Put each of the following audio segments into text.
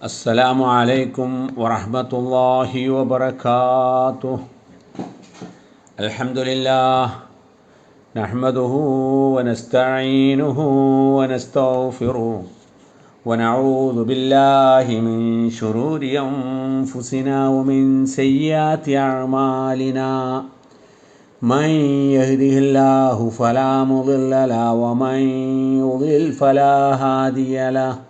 السلام عليكم ورحمة الله وبركاته. الحمد لله نحمده ونستعينه ونستغفره ونعوذ بالله من شرور أنفسنا ومن سيئات أعمالنا. من يهده الله فلا مضل له ومن يضلل فلا هادي له.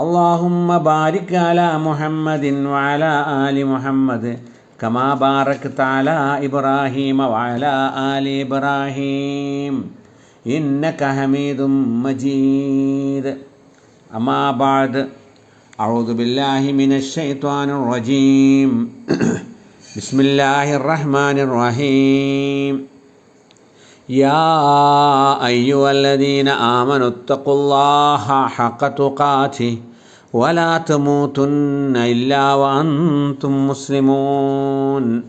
اللهم بارك على محمد وعلى آل محمد كما باركت على إبراهيم وعلى آل إبراهيم إنك حميد مجيد أما بعد أعوذ بالله من الشيطان الرجيم بسم الله الرحمن الرحيم يا أيها الذين آمنوا اتقوا الله حق تقاته ولا تموتن إلا وأنتم مسلمون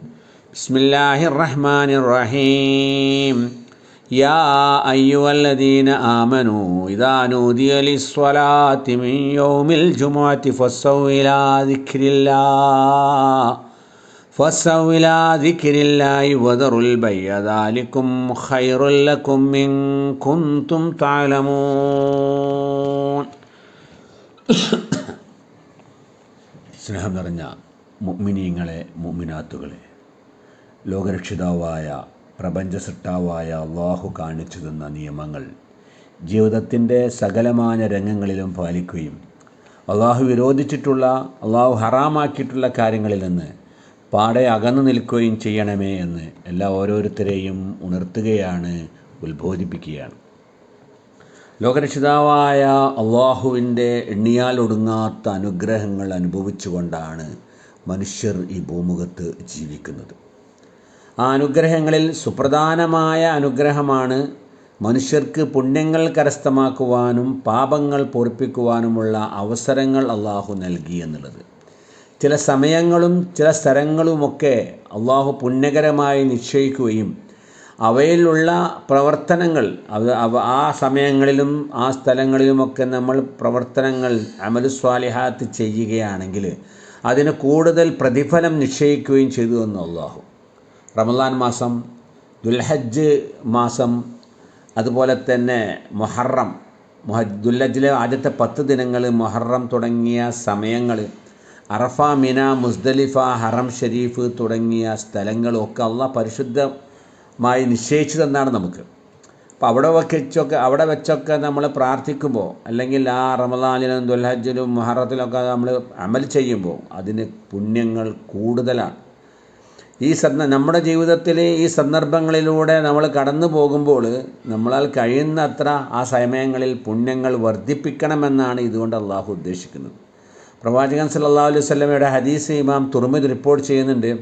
بسم الله الرحمن الرحيم يا أيها الذين آمنوا إذا نودي للصلاة من يوم الجمعة فاسعوا إلى ذكر الله فاسعوا إلى ذكر الله وذروا البيع ذلكم خير لكم إن كنتم تعلمون സ്നേഹം നിറഞ്ഞ മുഗ്മിനീങ്ങളെ മുഗ്മിനാത്തുകളെ ലോകരക്ഷിതാവായ പ്രപഞ്ച സൃഷ്ടാവായ അള്ളാഹു കാണിച്ചു തന്ന നിയമങ്ങൾ ജീവിതത്തിന്റെ സകലമായ രംഗങ്ങളിലും പാലിക്കുകയും അള്ളാഹു വിരോധിച്ചിട്ടുള്ള അള്ളാഹു ഹറാമാക്കിയിട്ടുള്ള കാര്യങ്ങളിൽ നിന്ന് പാടെ അകന്നു നിൽക്കുകയും ചെയ്യണമേ എന്ന് എല്ലാ ഓരോരുത്തരെയും ഉണർത്തുകയാണ് ഉത്ബോധിപ്പിക്കുകയാണ്. ലോകരക്ഷിതാവായ അള്ളാഹുവിന്റെ എണ്ണിയാലൊടുങ്ങാത്ത അനുഗ്രഹങ്ങൾ അനുഭവിച്ചുകൊണ്ടാണ് മനുഷ്യർ ഈ ഭൂമുഖത്ത് ജീവിക്കുന്നത്. ആ അനുഗ്രഹങ്ങളിൽ സുപ്രധാനമായ അനുഗ്രഹമാണ് മനുഷ്യർക്ക് പുണ്യങ്ങൾ കരസ്ഥമാക്കുവാനും പാപങ്ങൾ പൊറിപ്പിക്കുവാനുമുള്ള അവസരങ്ങൾ അള്ളാഹു നൽകി എന്നുള്ളത്. ചില സമയങ്ങളും ചില സ്ഥലങ്ങളുമൊക്കെ അള്ളാഹു പുണ്യകരമായി നിശ്ചയിക്കുകയും അവയിലുള്ള പ്രവർത്തനങ്ങൾ അത് ആ സമയങ്ങളിലും ആ സ്ഥലങ്ങളിലുമൊക്കെ നമ്മൾ പ്രവർത്തനങ്ങൾ അമലുസ്വാലിഹാത്ത് ചെയ്യുകയാണെങ്കിൽ അതിന് കൂടുതൽ പ്രതിഫലം നിശ്ചയിക്കുകയും ചെയ്തു എന്ന് അള്ളാഹു. റമദാൻ മാസം ദുൽഹജ്ജ് മാസം അതുപോലെ തന്നെ മൊഹറം മൊഹ ദുൽഹജ്ജിലെ ആദ്യത്തെ പത്ത് ദിനങ്ങൾ മൊഹറം തുടങ്ങിയ സമയങ്ങൾ അറഫ മിന മുസ്ദലിഫ ഹറം ഷരീഫ് തുടങ്ങിയ സ്ഥലങ്ങളൊക്കെ അള്ള പരിശുദ്ധമായി നിശ്ചയിച്ചു തന്നാണ് നമുക്ക്. അപ്പോൾ അവിടെ വെച്ചൊക്കെ അവിടെ വെച്ചൊക്കെ നമ്മൾ പ്രാർത്ഥിക്കുമ്പോൾ അല്ലെങ്കിൽ ആ റമദാനിലും ദുൽഹജ്ജിലും മഹറത്തിലൊക്കെ നമ്മൾ അമൽ ചെയ്യുമ്പോൾ അതിന് പുണ്യങ്ങൾ കൂടുതലാണ്. ഈ സന്ദ നമ്മുടെ ജീവിതത്തിൽ ഈ സന്ദർഭങ്ങളിലൂടെ നമ്മൾ കടന്നു പോകുമ്പോൾ നമ്മളാൽ കഴിയുന്നത്ര ആ സമയങ്ങളിൽ പുണ്യങ്ങൾ വർദ്ധിപ്പിക്കണമെന്നാണ് ഇതുകൊണ്ട് അള്ളാഹു ഉദ്ദേശിക്കുന്നത്. പ്രവാചകൻ സല്ലാ അലൈഹി ഹദീസ് ഇമാം തുർമിദ് റിപ്പോർട്ട് ചെയ്യുന്നുണ്ട്.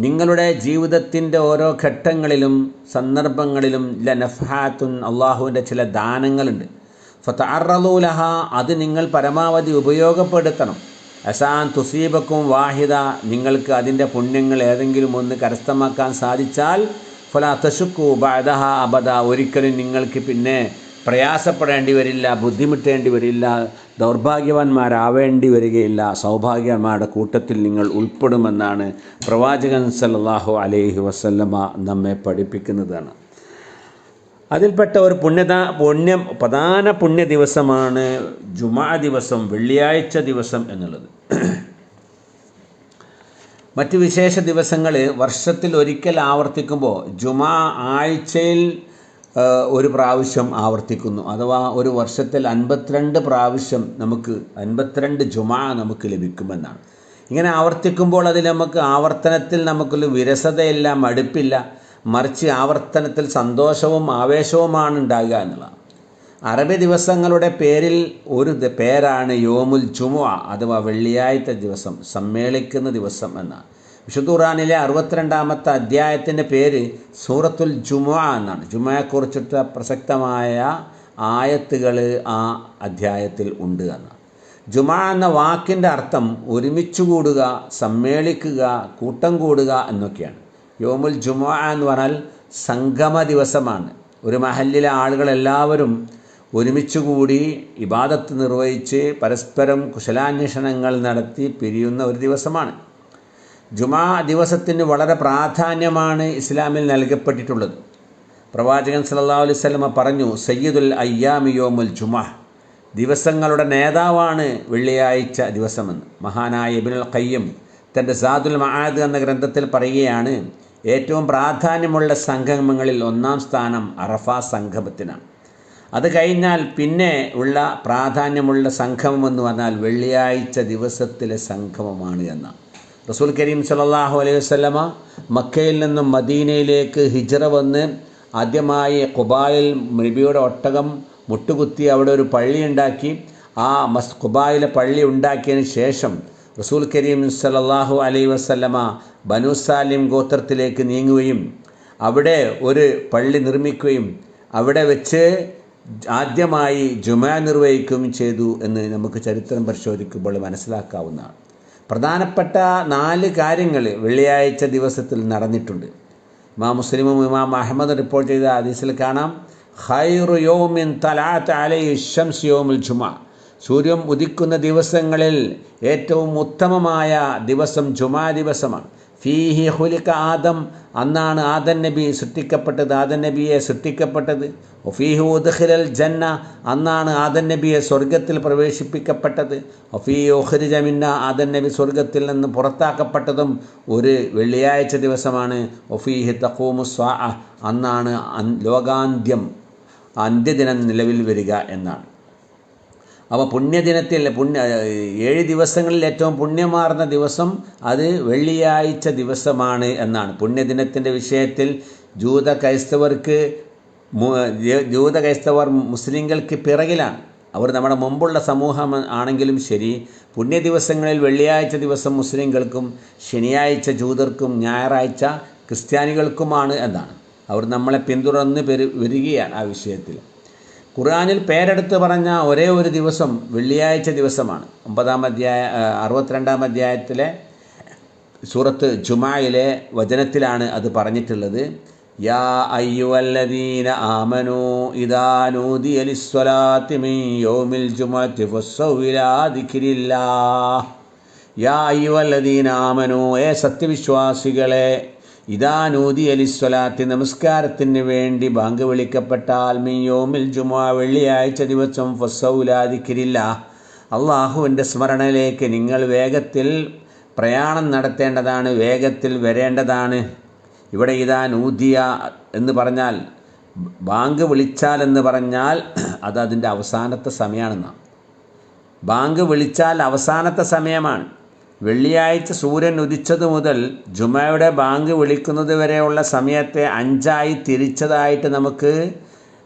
നിങ്ങളുടെ ജീവിതത്തിന്റെ ഓരോ ഘട്ടങ്ങളിലും സന്ദർഭങ്ങളിലും ലനഫാത്തുൻ അള്ളാഹുവിന്റെ ചില ദാനങ്ങളുണ്ട്. ഫതഅറളൂലഹ അത് നിങ്ങൾ പരമാവധി ഉപയോഗപ്പെടുത്തണം. അസാൻ തുസീബക്കും വാഹിദ നിങ്ങൾക്ക് അതിന്റെ പുണ്യങ്ങൾ ഏതെങ്കിലും ഒന്ന് കരസ്ഥമാക്കാൻ സാധിച്ചാൽ ഫല തശുക്കു ബദഹ അബദ. ഒരിക്കലും നിങ്ങൾക്ക് പിന്നെ പ്രയാസപ്പെടേണ്ടി വരില്ല ബുദ്ധിമുട്ടേണ്ടി വരില്ല ദൗർഭാഗ്യവാന്മാരാവേണ്ടി വരികയില്ല. സൗഭാഗ്യന്മാരുടെ കൂട്ടത്തിൽ നിങ്ങൾ ഉൾപ്പെടുമെന്നാണ് പ്രവാചകൻ സല്ലാഹു അലൈഹി വസല്ലമ നമ്മെ പഠിപ്പിക്കുന്നതാണ്. അതിൽപ്പെട്ട ഒരു പുണ്യത പുണ്യം പ്രധാന പുണ്യ ദിവസമാണ് ജുമാ ദിവസം വെള്ളിയാഴ്ച ദിവസം എന്നുള്ളത്. മറ്റ് വിശേഷ ദിവസങ്ങൾ വർഷത്തിൽ ഒരിക്കൽ ആവർത്തിക്കുമ്പോൾ ജുമാ ആഴ്ചയിൽ ഒരു പ്രാവശ്യം ആവർത്തിക്കുന്നു. അഥവാ ഒരു വർഷത്തിൽ അൻപത്തിരണ്ട് പ്രാവശ്യം നമുക്ക് അൻപത്തിരണ്ട് ജുമാ നമുക്ക് ലഭിക്കുമെന്നാണ്. ഇങ്ങനെ ആവർത്തിക്കുമ്പോൾ അതിൽ നമുക്ക് ആവർത്തനത്തിൽ നമുക്കൊരു വിരസതയില്ല മടുപ്പില്ല മറിച്ച് ആവർത്തനത്തിൽ സന്തോഷവും ആവേശവുമാണ് ഉണ്ടാകുക എന്നുള്ളതാണ്. അറബി ദിവസങ്ങളുടെ പേരിൽ ഒരു പേരാണ് യോമുൽ ജുമുഅ അഥവാ വെള്ളിയാഴ്ച ദിവസം സമ്മേളിക്കുന്ന ദിവസം എന്നാണ്. വിശുദ്ധ ഖുറാനിലെ അറുപത്തിരണ്ടാമത്തെ അധ്യായത്തിന്റെ പേര് സൂറത്തുൽ ജുമ എന്നാണ്. ജുമയെക്കുറിച്ചിട്ട് പ്രസക്തമായ ആയത്തുകൾ ആ അധ്യായത്തിൽ ഉണ്ട് എന്നാണ്. ജുമ എന്ന വാക്കിന്റെ അർത്ഥം ഒരുമിച്ച് കൂടുക സമ്മേളിക്കുക കൂട്ടം കൂടുക എന്നൊക്കെയാണ്. യോമുൽ ജുമ എന്ന് പറഞ്ഞാൽ സംഗമ ദിവസമാണ്. ഒരു മഹല്ലിലെ ആളുകളെല്ലാവരും കൂടി ഇബാദത്ത് നിർവഹിച്ച് പരസ്പരം കുശലാന്വേഷണങ്ങൾ നടത്തി പിരിയുന്ന ഒരു ദിവസമാണ്. ജുമാ ദിവസത്തിന് വളരെ പ്രാധാന്യമാണ് ഇസ്ലാമിൽ നൽകപ്പെട്ടിട്ടുള്ളത്. പ്രവാചകൻ സല്ലല്ലാഹു അലൈഹി വസല്ലമ പറഞ്ഞു സയ്യിദുൽ അയ്യാമിയോമുൽ ജുമാ. ദിവസങ്ങളുടെ നേതാവാണ് വെള്ളിയാഴ്ച ദിവസമെന്ന്. മഹാനായ ഇബ്നുൽ ഖയ്യം തന്റെ സാദുൽ മഹാദ് എന്ന ഗ്രന്ഥത്തിൽ പറയുകയാണ് ഏറ്റവും പ്രാധാന്യമുള്ള സംഗമങ്ങളിൽ ഒന്നാം സ്ഥാനം അറഫ സംഗമത്തിനാണ്. അത് കഴിഞ്ഞാൽ പിന്നെ ഉള്ള പ്രാധാന്യമുള്ള സംഗമം എന്ന് പറഞ്ഞാൽ വെള്ളിയാഴ്ച ദിവസത്തിലെ സംഗമമാണ് എന്നാണ് റസൂൽ കരീം സലാഹു അലൈഹി വസല്ലമ മക്കയിൽ നിന്നും മദീനയിലേക്ക് ഹിജറ വന്ന് ആദ്യമായി കുബായിൽ നബിയുടെ ഒട്ടകം മുട്ടുകുത്തി അവിടെ ഒരു പള്ളി ഉണ്ടാക്കി. ആ മസ് കുബായിലെ പള്ളി ഉണ്ടാക്കിയതിന് ശേഷം റസൂൽ കരീം സലാഹു അലൈഹി വസല്ലമ ബനു സാലിം ഗോത്രത്തിലേക്ക് നീങ്ങുകയും അവിടെ ഒരു പള്ളി നിർമ്മിക്കുകയും അവിടെ വെച്ച് ആദ്യമായി ജുമാ നിർവഹിക്കുകയും ചെയ്തു എന്ന് നമുക്ക് ചരിത്രം പരിശോധിക്കുമ്പോൾ മനസ്സിലാക്കാവുന്നതാണ്. പ്രധാനപ്പെട്ട നാല് കാര്യങ്ങൾ വെള്ളിയാഴ്ച ദിവസത്തിൽ നടന്നിട്ടുണ്ട്. ഇമാം മുസ്ലിമും ഇമാം അഹമ്മദ് റിപ്പോർട്ട് ചെയ്ത ഹദീസിൽ കാണാം ഹൈറു യോമിൻ തലാത്ത് അലൈ ഷംസ് യോമിൽ ജുമാ. സൂര്യൻ ഉദിക്കുന്ന ദിവസങ്ങളിൽ ഏറ്റവും ഉത്തമമായ ദിവസം ജുമാ ദിവസമാണ്. ഫീഹി ഹുലിക്ക ആദം. അന്നാണ് ആദൻ നബി സൃഷ്ടിക്കപ്പെട്ടത് ആദൻ നബിയെ സൃഷ്ടിക്കപ്പെട്ടത്. ഒഫീഹു ഉദ്ഖിലൽ ജന്ന. അന്നാണ് ആദൻ നബിയെ സ്വർഗത്തിൽ പ്രവേശിപ്പിക്കപ്പെട്ടത്. ഒഫീ ഒഹ്രിജ ജമിന്ന ആദൻ നബി സ്വർഗത്തിൽ നിന്ന് പുറത്താക്കപ്പെട്ടതും ഒരു വെള്ളിയാഴ്ച ദിവസമാണ്. ഒഫീഹി തഖൂമു സ്വാ അന്നാണ് ലോകാന്ത്യം അന്ത്യദിനം നിലവിൽ വരിക എന്നാണ്. അപ്പോൾ പുണ്യദിനത്തിൽ പുണ്യ ഏഴ് ദിവസങ്ങളിൽ ഏറ്റവും പുണ്യമാർന്ന ദിവസം അത് വെള്ളിയാഴ്ച ദിവസമാണ് എന്നാണ്. പുണ്യദിനത്തിന്റെ വിഷയത്തിൽ ജൂത ക്രൈസ്തവർക്ക് ജൂത ക്രൈസ്തവർ മുസ്ലിങ്ങൾക്ക് പിറകിലാണ്. അവർ നമ്മുടെ മുമ്പുള്ള സമൂഹം ആണെങ്കിലും ശരി പുണ്യ ദിവസങ്ങളിൽ വെള്ളിയാഴ്ച ദിവസം മുസ്ലിങ്ങൾക്കും ശനിയാഴ്ച ജൂതർക്കും ഞായറാഴ്ച ക്രിസ്ത്യാനികൾക്കുമാണ് എന്നാണ്. അവർ നമ്മളെ പിന്തുടർന്ന് വരികയാണ് ആ വിഷയത്തിൽ. ഖുർആനിൽ പേരെടുത്ത് പറഞ്ഞ ഒരേ ഒരു ദിവസം വെള്ളിയാഴ്ച ദിവസമാണ്. ഒമ്പതാം അധ്യായ അറുപത്തിരണ്ടാം അധ്യായത്തിലെ സൂറത്ത് ജുമായിലെ വചനത്തിലാണ് അത് പറഞ്ഞിട്ടുള്ളത്. യാ അയ്യുവല്ലദീന ആമനു ഇദാ നൂദിയ ലിസ്വലാത്തി മിൻ യൗമിൽ ജുമുഅത്തി ഫസ്സൗ ഇലാ യാ അയ്യുവല്ലദീന ആമനു ഏ സത്യവിശ്വാസികളെ ഇതാ നൂതി അലിസ്വലാത്തി നമസ്കാരത്തിന് വേണ്ടി ബാങ്ക് വിളിക്കപ്പെട്ടാൽ മിയോമിൽ ജുമാ വെള്ളിയാഴ്ച ദിവസം ഫസൗലാദിക്കിരില്ല. അള്ളാഹുവിന്റെ സ്മരണയിലേക്ക് നിങ്ങൾ വേഗത്തിൽ പ്രയാണം നടത്തേണ്ടതാണ് വേഗത്തിൽ വരേണ്ടതാണ്. ഇവിടെ ഇതാ നൂതിയ എന്ന് പറഞ്ഞാൽ ബാങ്ക് വിളിച്ചാൽ എന്ന് പറഞ്ഞാൽ അത് അതിന്റെ അവസാനത്തെ സമയമാണെന്നാണ് ബാങ്ക് വിളിച്ചാൽ അവസാനത്തെ സമയമാണ്. വെള്ളിയാഴ്ച സൂര്യൻ ഉദിച്ചതു മുതൽ ജുമയുടെ ബാങ്ക് വിളിക്കുന്നത് വരെയുള്ള സമയത്തെ അഞ്ചായി തിരിച്ചതായിട്ട് നമുക്ക്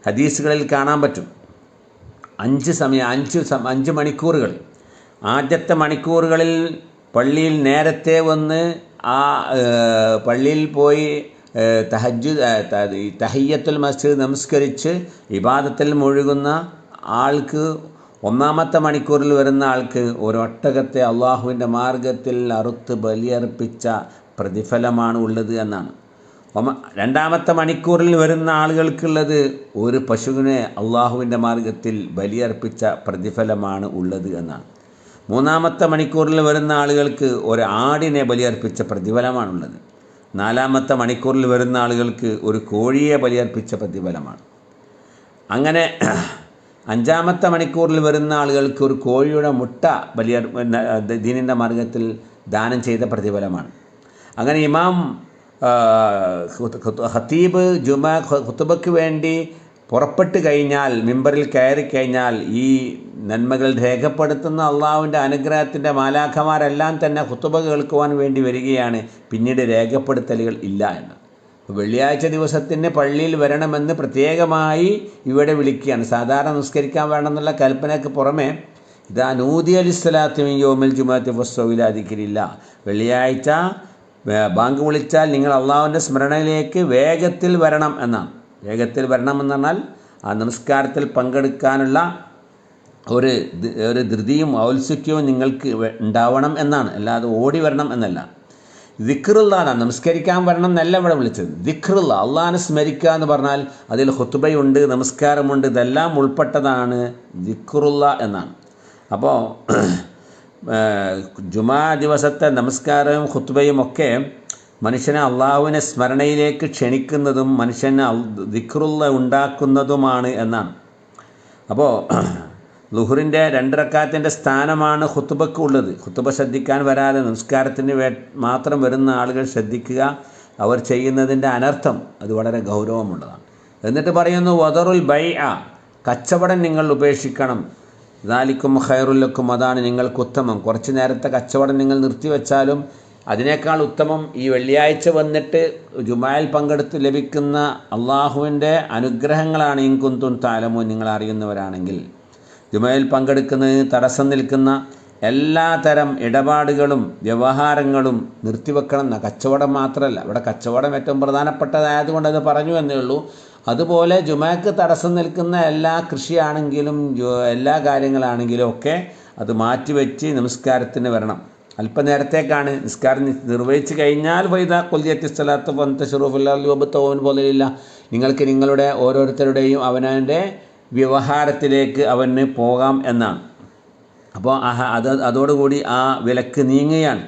ഹദീസുകളിൽ കാണാൻ പറ്റും. അഞ്ച് സമയം അഞ്ച് അഞ്ച് മണിക്കൂറുകൾ. ആദ്യത്തെ മണിക്കൂറുകളിൽ പള്ളിയിൽ നേരത്തെ വന്ന് ആ പള്ളിയിൽ പോയി തഹജ് തഹയ്യത്തുൽ മസ്ജിദ് നമസ്കരിച്ച് ഇബാദത്തിൽ മുഴുകുന്ന ആൾക്ക് ഒന്നാമത്തെ മണിക്കൂറിൽ വരുന്ന ആൾക്ക് ഒരൊട്ടകത്തെ അള്ളാഹുവിന്റെ മാർഗത്തിൽ അറുത്ത് ബലിയർപ്പിച്ച പ്രതിഫലമാണ് ഉള്ളത് എന്നാണ്. രണ്ടാമത്തെ മണിക്കൂറിൽ വരുന്ന ആളുകൾക്കുള്ളത് ഒരു പശുവിനെ അള്ളാഹുവിന്റെ മാർഗത്തിൽ ബലിയർപ്പിച്ച പ്രതിഫലമാണ് ഉള്ളത് എന്നാണ്. മൂന്നാമത്തെ മണിക്കൂറിൽ വരുന്ന ആളുകൾക്ക് ഒരു ആടിനെ ബലിയർപ്പിച്ച പ്രതിഫലമാണുള്ളത് നാലാമത്തെ മണിക്കൂറിൽ വരുന്ന ആളുകൾക്ക് ഒരു കോഴിയെ ബലിയർപ്പിച്ച പ്രതിഫലമാണ്. അങ്ങനെ അഞ്ചാമത്തെ മണിക്കൂറിൽ വരുന്ന ആളുകൾക്ക് ഒരു കോഴിയുടെ മുട്ട വലിയ ദീനിന്റെ മാർഗത്തിൽ ദാനം ചെയ്ത പ്രതിഫലമാണ്. അങ്ങനെ ഇമാം ഹത്തീബ് ജുമ ഖുത്തുബയ്ക്ക് വേണ്ടി പുറപ്പെട്ട് കഴിഞ്ഞാൽ മിമ്പറിൽ കയറി കഴിഞ്ഞാൽ ഈ നന്മകൾ രേഖപ്പെടുത്തുന്ന അള്ളാഹുവിന്റെ അനുഗ്രഹത്തിന്റെ മാലാഖമാരെല്ലാം തന്നെ ഹുത്തുബ കേൾക്കുവാൻ വേണ്ടി വരികയാണ്. പിന്നീട് രേഖപ്പെടുത്തലുകൾ ഇല്ല എന്ന്. വെള്ളിയാഴ്ച ദിവസത്തിന് പള്ളിയിൽ വരണമെന്ന് പ്രത്യേകമായി ഇവിടെ വിളിക്കുകയാണ്. സാധാരണ നിസ്കരിക്കാൻ വേണമെന്നുള്ള കൽപ്പനയ്ക്ക് പുറമെ ഇതാ നൂതി അലിസ്ലാത്തും യോമിൽ ജുമാത്തി വസ്തുവിലാധികരില്ല വെള്ളിയാഴ്ച ബാങ്ക് വിളിച്ചാൽ നിങ്ങൾ അള്ളാഹുവിന്റെ സ്മരണയിലേക്ക് വേഗത്തിൽ വരണം എന്നാണ്. വേഗത്തിൽ വരണം എന്ന് പറഞ്ഞാൽ ആ നമസ്കാരത്തിൽ പങ്കെടുക്കാനുള്ള ഒരു ഒരു ധൃതിയും ഔത്സുക്യവും നിങ്ങൾക്ക് ഉണ്ടാവണം എന്നാണ്. അല്ലാതെ ഓടി വരണം എന്നല്ല. ദിക്റുള്ളാണ് നമസ്കരിക്കാൻ വരണം എന്നല്ല ഇവിടെ വിളിച്ചത്. ദിക്റുള്ള അള്ളാഹാനെ സ്മരിക്കുക എന്ന് പറഞ്ഞാൽ അതിൽ ഹുത്തുബയുണ്ട് നമസ്കാരമുണ്ട് ഇതെല്ലാം ഉൾപ്പെട്ടതാണ് ദിക്റുള്ള എന്നാണ്. അപ്പോൾ ജുമാ ദിവസത്തെ നമസ്കാരവും ഹുത്തുബയും ഒക്കെ മനുഷ്യനെ അള്ളാഹുവിനെ സ്മരണയിലേക്ക് ക്ഷണിക്കുന്നതും മനുഷ്യനെ ദിഖ്റുള്ള ഉണ്ടാക്കുന്നതുമാണ് എന്നാണ്. അപ്പോൾ ലുഹുറിന്റെ രണ്ട് റക്കാത്തിന്റെ സ്ഥാനമാണ് ഹുത്തുബക്ക് ഉള്ളത്. ഹുത്തുബ ശ്രദ്ധിക്കാൻ വരാതെ നിസ്കാരത്തിന് വേ മാത്രം വരുന്ന ആളുകൾ ശ്രദ്ധിക്കുക അവർ ചെയ്യുന്നതിന്റെ അനർത്ഥം അത് വളരെ ഗൗരവമുള്ളതാണ്. എന്നിട്ട് പറയുന്നു വദറുൽ ബൈ ആ കച്ചവടം നിങ്ങൾ ഉപേക്ഷിക്കണം. ദാലിക്കും ഖൈറുല്ലക്കും അതാണ് നിങ്ങൾക്ക് ഉത്തമം. കുറച്ച് നേരത്തെ കച്ചവടം നിങ്ങൾ നിർത്തിവെച്ചാലും അതിനേക്കാൾ ഉത്തമം ഈ വെള്ളിയാഴ്ച വന്നിട്ട് ജുമായിൽ പങ്കെടുത്ത് ലഭിക്കുന്ന അള്ളാഹുവിന്റെ അനുഗ്രഹങ്ങളാണ് ഇൻകുന്തും താലമോ നിങ്ങൾ അറിയുന്നവരാണെങ്കിൽ ജുമയിൽ പങ്കെടുക്കുന്നതിന് തടസ്സം നിൽക്കുന്ന എല്ലാ തരം ഇടപാടുകളും വ്യവഹാരങ്ങളും നിർത്തിവെക്കണം എന്ന കച്ചവടം മാത്രമല്ല ഇവിടെ കച്ചവടം ഏറ്റവും പ്രധാനപ്പെട്ടതായതുകൊണ്ട് അത് പറഞ്ഞു എന്നേ ഉള്ളൂ. അതുപോലെ ജുമാക്ക് തടസ്സം നിൽക്കുന്ന എല്ലാ കൃഷിയാണെങ്കിലും എല്ലാ കാര്യങ്ങളാണെങ്കിലും ഒക്കെ അത് മാറ്റിവെച്ച് നമസ്കാരത്തിന് വരണം. അല്പനേരത്തേക്കാണ് നിസ്കാരം നിർവഹിച്ചു കഴിഞ്ഞാൽ വൈദ കൊല്ലിയത്തി സ്ഥലത്ത് പന്ത ഷുറൂഫുല്ലാബത്തോവൻ പോലെയില്ല നിങ്ങൾക്ക് നിങ്ങളുടെ ഓരോരുത്തരുടെയും അവനവന്റെ വ്യവഹാരത്തിലേക്ക് അവന് പോകാം എന്നാണ്. അപ്പോൾ അത് അതോടുകൂടി ആ വിലക്ക് നീങ്ങുകയാണ്.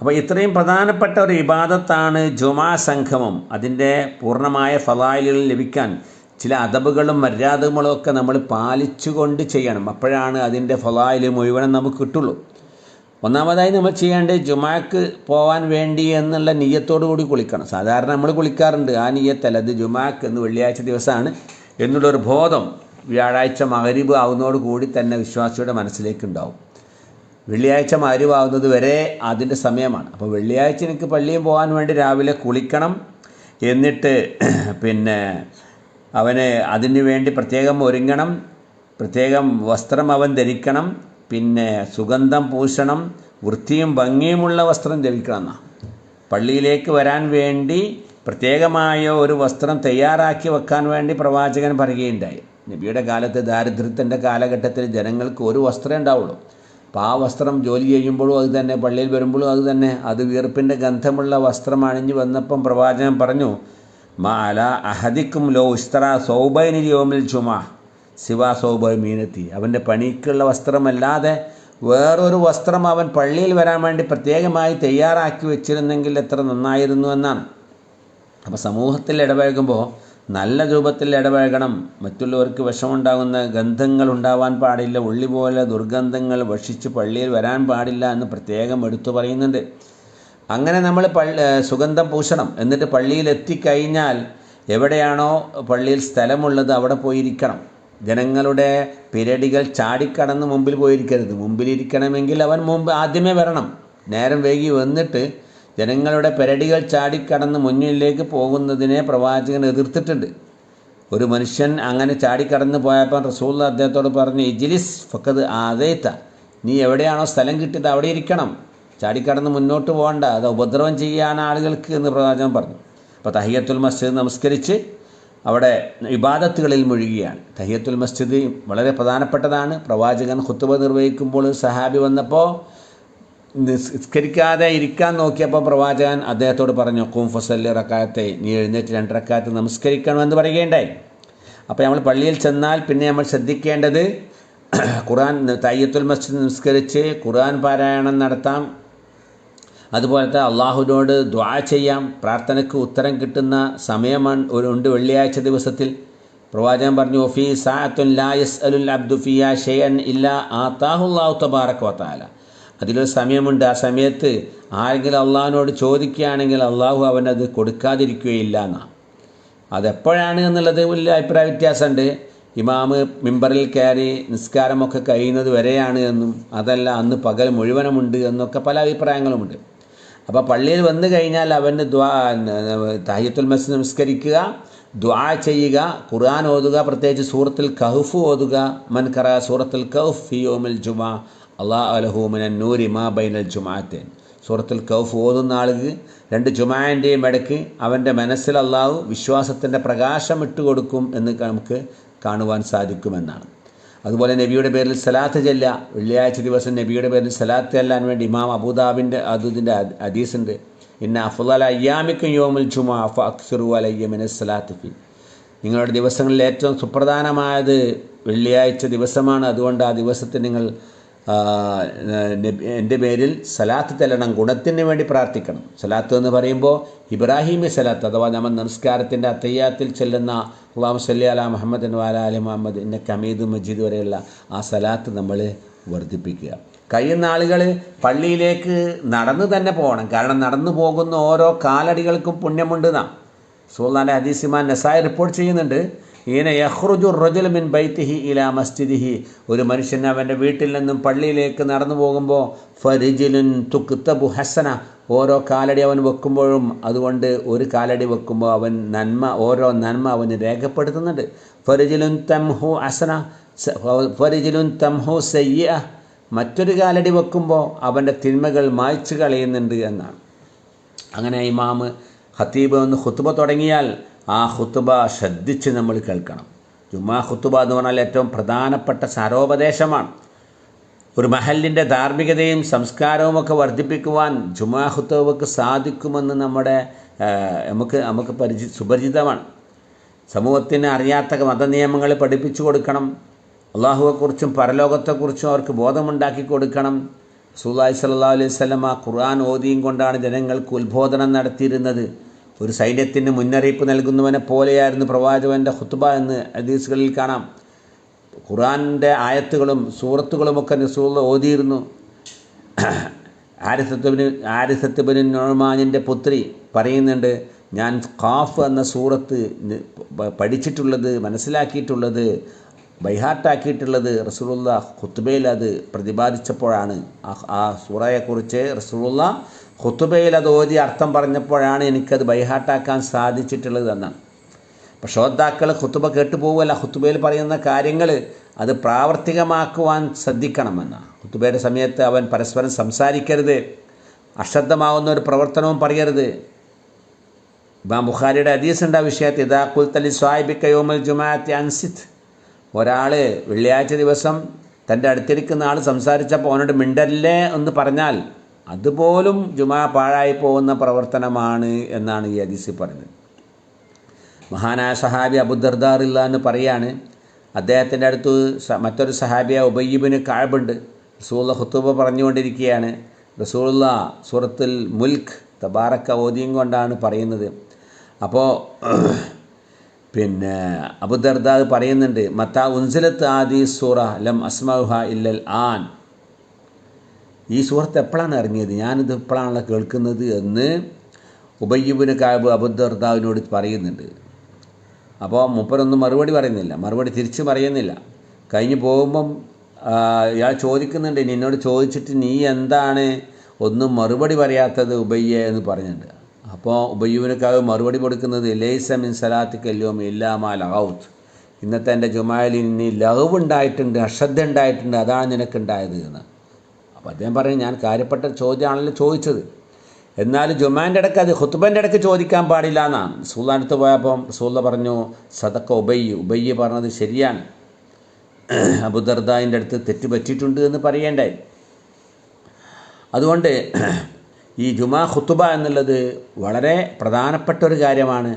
അപ്പോൾ ഇത്രയും പ്രധാനപ്പെട്ട ഒരു ഇബാദത്താണ് ജുമാ സംഗമം. അതിന്റെ പൂർണമായ ഫലായിലുകൾ ലഭിക്കാൻ ചില അദബുകളും മര്യാദകളും ഒക്കെ നമ്മൾ പാലിച്ചുകൊണ്ട് ചെയ്യണം. അപ്പോഴാണ് അതിന്റെ ഫലായിൽ മുഴുവനും നമുക്ക് കിട്ടുള്ളൂ. ഒന്നാമതായി നമ്മൾ ചെയ്യേണ്ടത് ജുമാക്ക് പോകാൻ വേണ്ടി എന്നുള്ള നീയത്തോടു കൂടി കുളിക്കണം. സാധാരണ നമ്മൾ കുളിക്കാറുണ്ട്. ആ നീയത്തല്ല അത് ജുമാക്ക് എന്ന് വെള്ളിയാഴ്ച ദിവസമാണ്. എന്നുള്ളൊരു ബോധം വ്യാഴാഴ്ച മകരീബ് ആവുന്നതോട് കൂടി തന്നെ വിശ്വാസിയുടെ മനസ്സിലേക്ക് ഉണ്ടാവും വെള്ളിയാഴ്ച ആവുന്നത് വരെ അതിന്റെ സമയമാണ്. അപ്പോൾ വെള്ളിയാഴ്ച എനിക്ക് പള്ളിയിൽ പോകാൻ വേണ്ടി രാവിലെ കുളിക്കണം എന്നിട്ട് പിന്നെ അവന് അതിനു വേണ്ടി പ്രത്യേകം ഒരുങ്ങണം. പ്രത്യേകം വസ്ത്രം അവൻ ധരിക്കണം. പിന്നെ സുഗന്ധം പൂശണം. വൃത്തിയും ഭംഗിയുമുള്ള വസ്ത്രം ധരിക്കണം എന്നാ പള്ളിയിലേക്ക് വരാൻ വേണ്ടി പ്രത്യേകമായ ഒരു വസ്ത്രം തയ്യാറാക്കി വെക്കാൻ വേണ്ടി പ്രവാചകൻ പറയുകയുണ്ടായി. നബിയുടെ കാലത്ത് ദാരിദ്ര്യത്തിന്റെ കാലഘട്ടത്തിൽ ജനങ്ങൾക്ക് ഒരു വസ്ത്രമേ ഉണ്ടാവുള്ളൂ. അപ്പോൾ ആ വസ്ത്രം ജോലി ചെയ്യുമ്പോഴും അത് തന്നെ പള്ളിയിൽ വരുമ്പോഴും അത് തന്നെ. അത് വീർപ്പിന്റെ ഗന്ധമുള്ള വസ്ത്രം അണിഞ്ഞ് വന്നപ്പം പ്രവാചകൻ പറഞ്ഞു മാല അഹദിക്കും ലോ ഇസ്തറ സൗബൈനി യോമിൽ ചുമ ശിവ സൗബൈ മീനത്തി അവന്റെ പണിക്കുള്ള വസ്ത്രമല്ലാതെ വേറൊരു വസ്ത്രം അവൻ പള്ളിയിൽ വരാൻ വേണ്ടി പ്രത്യേകമായി തയ്യാറാക്കി വെച്ചിരുന്നെങ്കിൽ എത്ര നന്നായിരുന്നു എന്നാണ്. അപ്പോൾ സമൂഹത്തിൽ ഇടപഴകുമ്പോൾ നല്ല രൂപത്തിൽ ഇടപഴകണം. മറ്റുള്ളവർക്ക് വിഷമുണ്ടാകുന്ന ഗന്ധങ്ങൾ ഉണ്ടാവാൻ പാടില്ല. ഉള്ളി പോലെ ദുർഗന്ധങ്ങൾ ഭക്ഷിച്ച് പള്ളിയിൽ വരാൻ പാടില്ല എന്ന് പ്രത്യേകം എടുത്തു പറയുന്നുണ്ട്. അങ്ങനെ നമ്മൾ സുഗന്ധം പൂശണം. എന്നിട്ട് പള്ളിയിൽ എത്തിക്കഴിഞ്ഞാൽ എവിടെയാണോ പള്ളിയിൽ സ്ഥലമുള്ളത് അവിടെ പോയിരിക്കണം. ജനങ്ങളുടെ പിരടികൾ ചാടിക്കടന്ന് മുമ്പിൽ പോയിരിക്കരുത്. മുമ്പിലിരിക്കണമെങ്കിൽ അവൻ മുമ്പ് ആദ്യമേ വരണം. നേരം വൈകി വന്നിട്ട് ജനങ്ങളുടെ പെരടികൾ ചാടിക്കടന്ന് മുന്നിലേക്ക് പോകുന്നതിനെ പ്രവാചകൻ എതിർത്തിട്ടുണ്ട്. ഒരു മനുഷ്യൻ അങ്ങനെ ചാടിക്കടന്ന് പോയപ്പോൾ റസൂൽ അദ്ദേഹത്തോട് പറഞ്ഞു ഇജിലിസ് ഫക്കത് ആദേത്ത നീ എവിടെയാണോ സ്ഥലം കിട്ടിയത് അവിടെ ഇരിക്കണം. ചാടിക്കടന്ന് മുന്നോട്ട് പോകണ്ട. അത് ഉപദ്രവം ചെയ്യാൻ ആളുകൾക്ക് എന്ന് പ്രവാചകൻ പറഞ്ഞു. അപ്പോൾ തഹിയത്തുൽ മസ്ജിദ് നമസ്കരിച്ച് അവിടെ ഇബാദത്തുകളിൽ മുഴുകിയാണ്. തഹിയത്തുൽ മസ്ജിദ് വളരെ പ്രധാനപ്പെട്ടതാണ്. പ്രവാചകൻ ഖുത്തുബ നിർവഹിക്കുമ്പോൾ സഹാബി വന്നപ്പോൾ നിസ്കരിക്കാതെ ഇരിക്കാൻ നോക്കിയപ്പോൾ പ്രവാചകൻ അദ്ദേഹത്തോട് പറഞ്ഞു കും ഫസല്ലി റക്കായത്തെ നീ എഴുന്നേറ്റ് രണ്ട് റക്കായത്ത് നമസ്കരിക്കണമെന്ന് പറയുകയുണ്ടായി. അപ്പോൾ നമ്മൾ പള്ളിയിൽ ചെന്നാൽ പിന്നെ നമ്മൾ ശ്രദ്ധിക്കേണ്ടത് ഖുർആൻ തയ്യത്തുൽ മസ്ജിദ് നിസ്കരിച്ച് ഖുർആൻ പാരായണം നടത്താം. അതുപോലത്തെ അള്ളാഹുവിനോട് ദ്വാ ചെയ്യാം. പ്രാർത്ഥനയ്ക്ക് ഉത്തരം കിട്ടുന്ന സമയമാണ് ഒരു ഉണ്ട് വെള്ളിയാഴ്ച ദിവസത്തിൽ. പ്രവാചകൻ പറഞ്ഞു ഫീ സാഅത്തുൻ ലാ യസ്അലുൽ അബ്ദു ഫിയ ഷെയൻ ഇല്ല ആത്താഹുല്ലാഹു തബാറക് വത്താല അതിലൊരു സമയമുണ്ട്. ആ സമയത്ത് ആരെങ്കിലും അള്ളാഹിനോട് ചോദിക്കുകയാണെങ്കിൽ അള്ളാഹു അവനത് കൊടുക്കാതിരിക്കുകയില്ല എന്നാണ് അതെപ്പോഴാണ് എന്നുള്ളത് വലിയ അഭിപ്രായ വ്യത്യാസമുണ്ട്. ഇമാമ് മിമ്പറിൽ കയറി നിസ്കാരമൊക്കെ കഴിയുന്നത് വരെയാണ് എന്നും അതല്ല അന്ന് പകൽ മുഴുവനുമുണ്ട് എന്നൊക്കെ പല അഭിപ്രായങ്ങളുമുണ്ട്. അപ്പോൾ പള്ളിയിൽ വന്നു കഴിഞ്ഞാൽ അവന് ദ്വാ താഹിയത്തുൽ മസ് നമസ്കരിക്കുക ദ്വാ ചെയ്യുക ഖുർആൻ ഓതുക പ്രത്യേകിച്ച് സൂറത്തിൽ കഹുഫ് ഓതുക മൻ കറ സൂറത്തുൽ കഹഫ് ഫിയോമിൽ ജുമാ അള്ളാഹ് അലഹൂമിനൻ നൂരി മാ ബൈനൽ ജുമാത്തേൻ സൂറത്തുൽ കൗഫ് ഓതുന്ന ആൾക്ക് രണ്ട് ജുമാന്റെയും ഇടയ്ക്ക് അവന്റെ മനസ്സിൽ അള്ളാഹു വിശ്വാസത്തിന്റെ പ്രകാശം ഇട്ടുകൊടുക്കും എന്ന് നമുക്ക് കാണുവാൻ സാധിക്കുമെന്നാണ്. അതുപോലെ നബിയുടെ പേരിൽ സലാത്ത് ചെല്ല വെള്ളിയാഴ്ച ദിവസം നബിയുടെ പേരിൽ സലാത്ത് ചെല്ലാൻ വേണ്ടി ഇമാം അബൂദാബിന്റെ അതുദിന്റെ ഹദീസുണ്ട്. ഇന്ന അഫുല അയ്യാമിക്കും യോമുൽ ചുമ അഫ അക്സറു അലയ്യമിന് സലാത്ത് ഫി. നിങ്ങളുടെ ദിവസങ്ങളിൽ ഏറ്റവും സുപ്രധാനമായത് വെള്ളിയാഴ്ച ദിവസമാണ്. അതുകൊണ്ട് ആ ദിവസത്തെ നിങ്ങൾ എന്റെ പേരിൽ സലാത്ത് ചെല്ലണം ഗുണത്തിന് വേണ്ടി പ്രാർത്ഥിക്കണം. സലാത്ത് എന്ന് പറയുമ്പോൾ ഇബ്രാഹിമി സലാത്ത് അഥവാ നമ്മൾ നമസ്കാരത്തിന്റെ അത്തയ്യാത്തിൽ ചെല്ലുന്ന അള്ളാഹു സല്ലി അല മുഹമ്മദ് വാല അലി മുഹമ്മദ് ഇന്ന കമീദ് മജീദ് വരെയുള്ള ആ സലാത്ത് നമ്മൾ വർദ്ധിപ്പിക്കുക. കഴിയുന്ന ആളുകൾ പള്ളിയിലേക്ക് നടന്നു തന്നെ പോകണം. കാരണം നടന്നു പോകുന്ന ഓരോ കാലടികൾക്കും പുണ്യമുണ്ട് നാം. സുൽത്താന്റെ ഹദീസിമാൻ നസായി റിപ്പോർട്ട് ചെയ്യുന്നുണ്ട്. ഇങ്ങനെ യഹ്റുജു റജുൽ മിൻ ബൈത്തിഹി ഇല മസ്ജിദിഹി. ഒരു മനുഷ്യൻ അവന്റെ വീട്ടിൽ നിന്നും പള്ളിയിലേക്ക് നടന്നു പോകുമ്പോൾ ഫരിജിലുൻ തുക്തബു ഹസന. ഓരോ കാലടി അവൻ വെക്കുമ്പോഴും അതുകൊണ്ട് ഒരു കാലടി വെക്കുമ്പോൾ അവൻ നന്മ ഓരോ നന്മ അവന് രേഖപ്പെടുത്തുന്നുണ്ട്. ഫരിജിലുൻ തംഹു ഹസന ഫരിജിലുൻ തംഹു സയ്യ മറ്റൊരു കാലടി വെക്കുമ്പോൾ അവന്റെ തിന്മകൾ മായ്ച്ചു കളയുന്നുണ്ട് എന്നാണ്. അങ്ങനെ ഇമാമ് ഖത്തീബ് ഒന്ന് ഹുത്തുബ തുടങ്ങിയാൽ ആ ഹുത്തുബ ശ്രദ്ധിച്ച് നമ്മൾ കേൾക്കണം. ജുമാ ഹുത്തുബ എന്ന് പറഞ്ഞാൽ ഏറ്റവും പ്രധാനപ്പെട്ട സാരോപദേശമാണ്. ഒരു മഹലിന്റെ ധാർമ്മികതയും സംസ്കാരവും ഒക്കെ വർദ്ധിപ്പിക്കുവാൻ ജുമാ ഹുത്തുബക്ക് സാധിക്കുമെന്ന് നമ്മുടെ നമുക്ക് നമുക്ക് പരിചി സുപരിചിതമാണ്. സമൂഹത്തിന് അറിയാത്ത മതനിയമങ്ങൾ പഠിപ്പിച്ചു കൊടുക്കണം. അള്ളാഹുവെക്കുറിച്ചും പരലോകത്തെക്കുറിച്ചും അവർക്ക് ബോധമുണ്ടാക്കി കൊടുക്കണം. സുല്ലാഹി സല്ലാ അലൈഹി സ്വലം ആ ഖുർആൻ ഓതിയും കൊണ്ടാണ് ജനങ്ങൾക്ക് ഉത്ബോധനം നടത്തിയിരുന്നത്. ഒരു സൈന്യത്തിന് മുന്നറിയിപ്പ് നൽകുന്നവനെ പോലെയായിരുന്നു പ്രവാചകന്റെ ഹുത്തുബ എന്ന് ഹദീസുകളിൽ കാണാം. ഖുറാന്റെ ആയത്തുകളും സൂറത്തുകളുമൊക്കെ നസൂള്ള ഓതിയിരുന്നു. ആരിസത്തുബിന് ആരിസത്തുബിന് നൊഴമാനിന്റെ പുത്രി പറയുന്നുണ്ട് ഞാൻ ഖാഫ് എന്ന സൂറത്ത് പഠിച്ചിട്ടുള്ളത് മനസ്സിലാക്കിയിട്ടുള്ളത് ബൈഹാർട്ടാക്കിയിട്ടുള്ളത് റസൂലുള്ള ഖുത്ബയിൽ അത് പ്രതിപാദിച്ചപ്പോഴാണ്. ആ സൂറയെക്കുറിച്ച് റസൂലുള്ള ഖുത്തുബയിൽ അത് ഓതി അർത്ഥം പറഞ്ഞപ്പോഴാണ് എനിക്കത് ബൈഹാട്ടാക്കാൻ സാധിച്ചിട്ടുള്ളത് എന്നാണ്. അപ്പോൾ ശ്രോതാക്കൾ കുത്തുബ കേട്ടു പോകുമല്ല ഖുത്തുബയിൽ പറയുന്ന കാര്യങ്ങൾ അത് പ്രാവർത്തികമാക്കുവാൻ ശ്രദ്ധിക്കണമെന്നാണ്. കുത്തുബയുടെ സമയത്ത് അവൻ പരസ്പരം സംസാരിക്കരുത് അശ്രദ്ധമാവുന്ന ഒരു പ്രവർത്തനവും പറയരുത്. ഇമാം ബുഖാരിയുടെ ഹദീസുണ്ട് ആ വിഷയത്തിൽ ഇതാ കുൽത്തലി സ്വാഹിബിക്ക യോമൽ ജുമാഅത്തി അൻസിത്ത് ഒരാൾ വെള്ളിയാഴ്ച ദിവസം തന്റെ അടുത്തിരിക്കുന്ന ആൾ സംസാരിച്ചപ്പോൾ അവനോട് മിണ്ടല്ലേ എന്ന് പറഞ്ഞാൽ അതുപോലും ജുമാ പാഴായി പോകുന്ന പ്രവർത്തനമാണ് എന്നാണ് ഈ ഹദീസ് പറയുന്നത്. മഹാനായ സഹാബി അബുദർദാറില്ല എന്ന് പറയാണ് അദ്ദേഹത്തിന്റെ അടുത്ത് മറ്റൊരു സഹാബിയ ഉബയ്യബിന് കാഴ്ബുണ്ട് റസൂള്ള ഹുത്തൂബ പറഞ്ഞുകൊണ്ടിരിക്കുകയാണ് റസൂള്ള സൂറത്തുൽ മുൽക്ക് തബാറക്ക ഓതിയും കൊണ്ടാണ് പറയുന്നത്. അപ്പോൾ പിന്നെ അബുദർദാദ് പറയുന്നുണ്ട് മത്ത ഉൻസിലത്ത് ആദി സൂറ ലം അസ്മഹ ഇല്ലൽ ആൻ. ഈ സുഹൃത്ത് എപ്പോഴാണ് ഇറങ്ങിയത്? ഞാനിത് എപ്പോഴാണല്ലോ കേൾക്കുന്നത് എന്ന് ഉബയ്യബിന് കാബ് അബുദ്ധർത്താവിനോട് പറയുന്നുണ്ട്. അപ്പോൾ മുപ്പരൊന്നും മറുപടി പറയുന്നില്ല. മറുപടി തിരിച്ച് പറയുന്നില്ല. കഴിഞ്ഞ് പോകുമ്പം ഇയാൾ ചോദിക്കുന്നുണ്ട്. നിന്നോട് ചോദിച്ചിട്ട് നീ എന്താണ് ഒന്നും മറുപടി പറയാത്തത് ഉബയ്യ എന്ന് പറഞ്ഞിട്ടുണ്ട്. അപ്പോൾ ഉബയ്യുവിനക്കാവ് മറുപടി കൊടുക്കുന്നത് ലേസ മിൻ സലാത്തിക്ക് എല്ലോം ഇല്ലാമാ ലഹൗത്ത് ഇന്നത്തെ എന്റെ ജുമായിൽ ഇനി ലഹവ് ഉണ്ടായിട്ടുണ്ട് അശ്രദ്ധ ഉണ്ടായിട്ടുണ്ട്. അതാണ് നിനക്കുണ്ടായത് എന്ന്. അപ്പോൾ അദ്ദേഹം പറയും ഞാൻ കാര്യപ്പെട്ട ചോദ്യമാണല്ലോ ചോദിച്ചത്. എന്നാൽ ജുമാന്റെ ഇടയ്ക്ക് അത് ഹുത്തുബന്റെ ഇടയ്ക്ക് ചോദിക്കാൻ പാടില്ല എന്നാണ് റസൂള്ളടുത്ത് പോയപ്പം റസൂള്ള പറഞ്ഞു സതക്ക ഉബയ്യ് ഉബയ്യ് പറഞ്ഞത് ശരിയാണ്. അബുദർദായിന്റെ അടുത്ത് തെറ്റ് പറ്റിയിട്ടുണ്ട് എന്ന് പറയേണ്ടേ? അതുകൊണ്ട് ഈ ജുമാ ഹുത്തുബ എന്നുള്ളത് വളരെ പ്രധാനപ്പെട്ട ഒരു കാര്യമാണ്.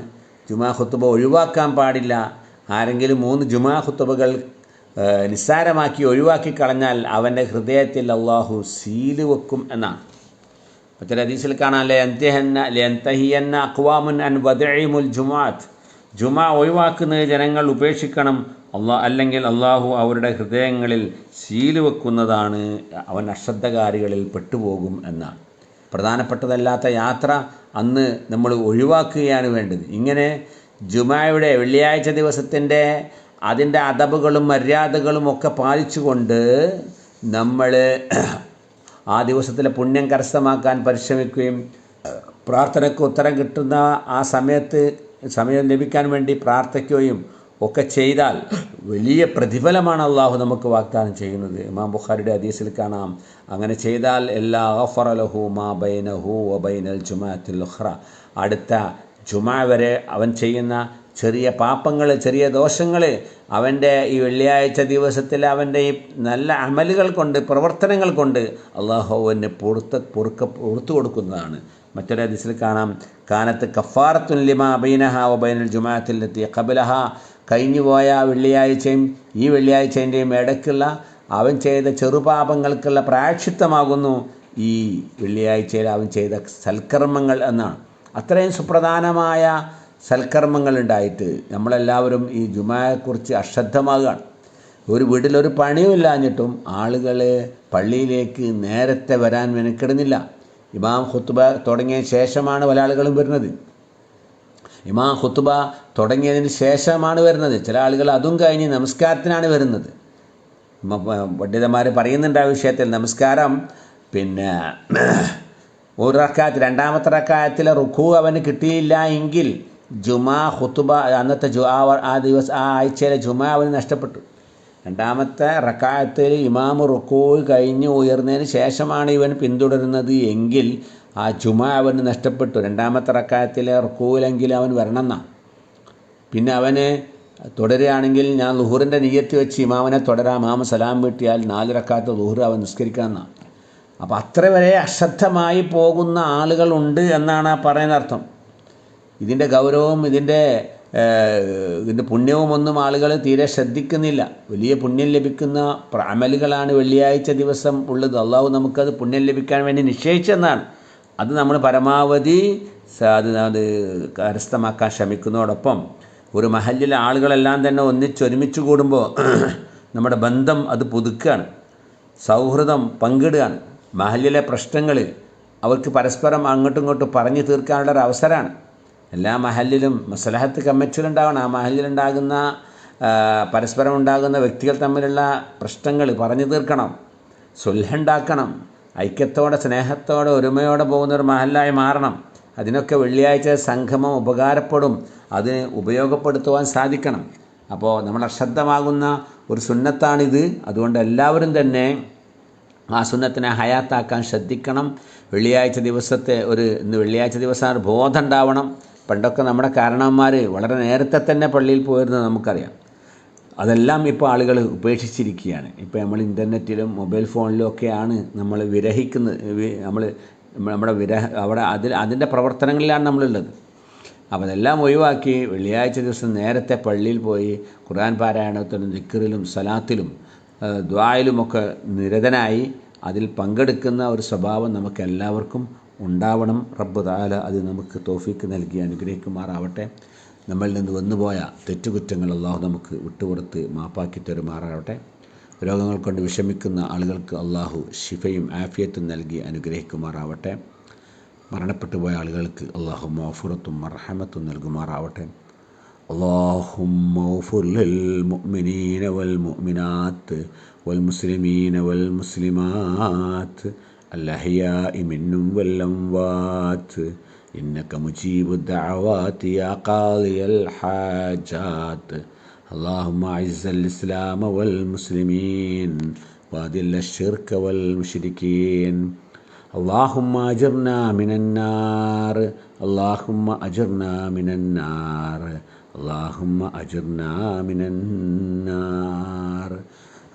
ജുമാ ഹുത്തുബ ഒഴിവാക്കാൻ പാടില്ല. ആരെങ്കിലും മൂന്ന് ജുമാ ഖുത്തുബകൾ നിസ്സാരമാക്കി ഒഴിവാക്കി കളഞ്ഞാൽ അവന്റെ ഹൃദയത്തിൽ അള്ളാഹു സീൽ വെക്കും എന്നാണ്. മറ്റൊരു ഹദീസിൽ കാണാം അൻ ജുമാ ഒഴിവാക്കുന്നത് ജനങ്ങൾ ഉപേക്ഷിക്കണം. അള്ളാ അല്ലെങ്കിൽ അള്ളാഹു അവരുടെ ഹൃദയങ്ങളിൽ സീൽ വെക്കുന്നതാണ് അവൻ അശ്രദ്ധകാരികളിൽ പെട്ടുപോകും എന്നാണ്. പ്രധാനപ്പെട്ടതല്ലാത്ത യാത്ര അന്ന് നമ്മൾ ഒഴിവാക്കുകയാണ് വേണ്ടത്. ഇങ്ങനെ ജുമായുടെ വെള്ളിയാഴ്ച ദിവസത്തിന്റെ അതിന്റെ അതബുകളും മര്യാദകളും ഒക്കെ പാലിച്ചുകൊണ്ട് നമ്മൾ ആ ദിവസത്തിലെ പുണ്യം കരസ്ഥമാക്കാൻ പരിശ്രമിക്കുകയും പ്രാർത്ഥനയ്ക്ക് ഉത്തരം കിട്ടുന്ന ആ സമയത്ത് സമയം ലഭിക്കാൻ വേണ്ടി പ്രാർത്ഥിക്കുകയും ഒക്കെ ചെയ്താൽ വലിയ പ്രതിഫലമാണ് അള്ളാഹു നമുക്ക് വാഗ്ദാനം ചെയ്യുന്നത്. ഇമാം ബുഖാരിയുടെ ഹദീസിൽ കാണാം. അങ്ങനെ ചെയ്താൽ എല്ലാ ഓഫറലഹു മാ ബൈനഹു ബൈനൽ ജുമാത്തിൽ ഉഖ്റ അടുത്ത ജുമാ വരെ അവൻ ചെയ്യുന്ന ചെറിയ പാപ്പങ്ങൾ ചെറിയ ദോഷങ്ങൾ അവന്റെ ഈ വെള്ളിയാഴ്ച ദിവസത്തിൽ അവന്റെ ഈ നല്ല അമലുകൾ കൊണ്ട് പ്രവർത്തനങ്ങൾ കൊണ്ട് അള്ളാഹു അവന് പൊറുത്ത പൊറുക്ക പൊറത്തു കൊടുക്കുന്നതാണ്. മറ്റൊരു ഹദീസിൽ കാണാം. കാനത്ത് കഫാറത്തുല്ലിമ ബൈനഹ ജുമാത്തിൽ എത്തിയ കബലഹ കഴിഞ്ഞുപോയ വെള്ളിയാഴ്ചയും ഈ വെള്ളിയാഴ്ചേന്റെയും ഇടയ്ക്കുള്ള അവൻ ചെയ്ത ചെറുപാപങ്ങൾക്കുള്ള പ്രായക്ഷിത്തമാകുന്നു ഈ വെള്ളിയാഴ്ചയിൽ അവൻ ചെയ്ത സൽക്കർമ്മങ്ങൾ എന്നാണ്. അത്രയും സുപ്രധാനമായ സൽക്കർമ്മങ്ങൾ ഉണ്ടായിട്ട് നമ്മളെല്ലാവരും ഈ ജുമായെക്കുറിച്ച് അശ്രദ്ധമാകുകയാണ് ഒരു വീട്ടിലൊരു പണിയുമില്ലാഞ്ഞിട്ടും ആളുകൾ പള്ളിയിലേക്ക് നേരത്തെ വരാൻ മെനക്കെടുന്നില്ല. ഇമാം ഖുത്തുബ തുടങ്ങിയ ശേഷമാണ് പല ആളുകളും വരുന്നത്. ഇമാം ഖുത്തുബ തുടങ്ങിയതിന് ശേഷമാണ് വരുന്നത്. ചില ആളുകൾ അതും കഴിഞ്ഞ് നമസ്കാരത്തിനാണ് വരുന്നത്. പണ്ഡിതന്മാർ പറയുന്നുണ്ട് ആ വിഷയത്തിൽ നമസ്കാരം. പിന്നെ ഒരു റക്കാത്ത് രണ്ടാമത്തെ റക്കായത്തിലെ റുഖു അവന് കിട്ടിയില്ല എങ്കിൽ ജുമാ ഖുത്തുബ അന്നത്തെ ജു ആ ദിവസം ആ ആഴ്ചയിലെ ജുമാ അവന് നഷ്ടപ്പെട്ടു. രണ്ടാമത്തെ റക്കായത്തിൽ ഇമാമ് റുക്കൂ കഴിഞ്ഞ് ഉയർന്നതിന് ശേഷമാണ് ഇവൻ പിന്തുടരുന്നത് എങ്കിൽ ആ ജുമാ അവന് നഷ്ടപ്പെട്ടു. രണ്ടാമത്തെ റക്കായത്തിലെ റുക്കൂവിലെങ്കിൽ അവൻ വരണം എന്നാ പിന്നെ അവന് തുടരുകയാണെങ്കിൽ ഞാൻ ലുഹുറിന്റെ നീയത്ത് വെച്ച് ഇമാമനെ തുടരാം. ഇമാമ സലാം വീട്ടിയാൽ നാല് റക്കാത്ത ലുഹുർ അവൻ നിസ്കരിക്കാമെന്നാണ് അപ്പോൾ അത്ര വരെ അശ്രദ്ധമായി പോകുന്ന ആളുകളുണ്ട് എന്നാണ് ആ പറയുന്ന അർത്ഥം. ഇതിന്റെ ഗൗരവവും ഇതിന്റെ ഇതിന്റെ പുണ്യവും ഒന്നും ആളുകൾ തീരെ ശ്രദ്ധിക്കുന്നില്ല. വലിയ പുണ്യം ലഭിക്കുന്ന അമലുകളാണ് വെള്ളിയാഴ്ച ദിവസം ഉള്ളത്. അള്ളാഹു നമുക്കത് പുണ്യം ലഭിക്കാൻ വേണ്ടി നിശ്ചയിച്ചെന്നാണ്. അത് നമ്മൾ പരമാവധി അത് അത് കരസ്ഥമാക്കാൻ ശ്രമിക്കുന്നതോടൊപ്പം ഒരു മഹല്ലിലെ ആളുകളെല്ലാം തന്നെ ഒന്നിച്ചൊരുമിച്ച് കൂടുമ്പോൾ നമ്മുടെ ബന്ധം അത് പുതുക്കുകയാണ്. സൗഹൃദം പങ്കിടുകയാണ്. മഹല്ലിലെ പ്രശ്നങ്ങൾ അവർക്ക് പരസ്പരം അങ്ങോട്ടും ഇങ്ങോട്ടും പറഞ്ഞു തീർക്കാനുള്ള ഒരു അവസരമാണ് എല്ലാ മഹല്ലിലും മസലഹത്ത് കമ്മിറ്റിയിലുണ്ടാവണം. ആ മഹലിലുണ്ടാകുന്ന പരസ്പരം ഉണ്ടാകുന്ന വ്യക്തികൾ തമ്മിലുള്ള പ്രശ്നങ്ങൾ പറഞ്ഞു തീർക്കണം. സുൽഹുണ്ടാക്കണം ഐക്യത്തോടെ സ്നേഹത്തോടെ ഒരുമയോടെ പോകുന്ന ഒരു മഹലായി മാറണം. അതിനൊക്കെ വെള്ളിയാഴ്ച സംഗമം ഉപകാരപ്പെടും. അതിന് ഉപയോഗപ്പെടുത്തുവാൻ സാധിക്കണം. അപ്പോൾ നമ്മൾ അശ്രദ്ധമാകുന്ന ഒരു സുന്നത്താണിത്. അതുകൊണ്ട് എല്ലാവരും തന്നെ ആ സുന്നത്തിനെ ഹയാത്താക്കാൻ ശ്രദ്ധിക്കണം. വെള്ളിയാഴ്ച ദിവസത്തെ ഒരു ഇന്ന് വെള്ളിയാഴ്ച ദിവസം ബോധം ഉണ്ടാവണം. പണ്ടൊക്കെ നമ്മുടെ കാരണവന്മാർ വളരെ നേരത്തെ തന്നെ പള്ളിയിൽ പോയിരുന്നത് നമുക്കറിയാം. അതെല്ലാം ഇപ്പോൾ ആളുകൾ ഉപേക്ഷിച്ചിരിക്കുകയാണ്. ഇപ്പോൾ നമ്മൾ ഇന്റർനെറ്റിലും മൊബൈൽ ഫോണിലും ഒക്കെയാണ് നമ്മൾ വിരഹിക്കുന്നത് നമ്മൾ നമ്മുടെ വിരഹ അവിടെ അതിൽ അതിന്റെ പ്രവർത്തനങ്ങളിലാണ് നമ്മളുള്ളത്. അപ്പോൾ അതെല്ലാം ഒഴിവാക്കി വെള്ളിയാഴ്ച ദിവസം നേരത്തെ പള്ളിയിൽ പോയി ഖുർആൻ പാരായണത്തിലും ദിക്കറിലും സലാത്തിലും ദ്വായിലുമൊക്കെ നിരതനായി അതിൽ പങ്കെടുക്കുന്ന ഒരു സ്വഭാവം നമുക്ക് എല്ലാവർക്കും ഉണ്ടാവണം റബ്ബ് താല അത് നമുക്ക് തോഫീക്ക് നൽകി അനുഗ്രഹിക്കുമാറാവട്ടെ നമ്മളിൽ നിന്ന് വന്നുപോയ തെറ്റുകുറ്റങ്ങൾ അള്ളാഹു നമുക്ക് വിട്ടുകൊടുത്ത് മാപ്പാക്കി തരുമാറാവട്ടെ രോഗങ്ങൾ കൊണ്ട് വിഷമിക്കുന്ന ആളുകൾക്ക് അള്ളാഹു ഷിഫയും ആഫിയത്തും നൽകി അനുഗ്രഹിക്കുമാറാവട്ടെ മരണപ്പെട്ടു പോയ ആളുകൾക്ക് അള്ളാഹു മൗഫുറത്തും മർഹമത്തും നൽകുമാറാവട്ടെ اللهم اغفر للمؤمنين والمؤمنات والمسلمين والمسلمات الأحياء منهم والأموات إنك مجيب الدعوات يا قاضي الحاجات اللهم أعز الإسلام والمسلمين وأذل الشرك والمشركين اللهم أجرنا من النار اللهم أجرنا من النار اللهم أجرنا من النار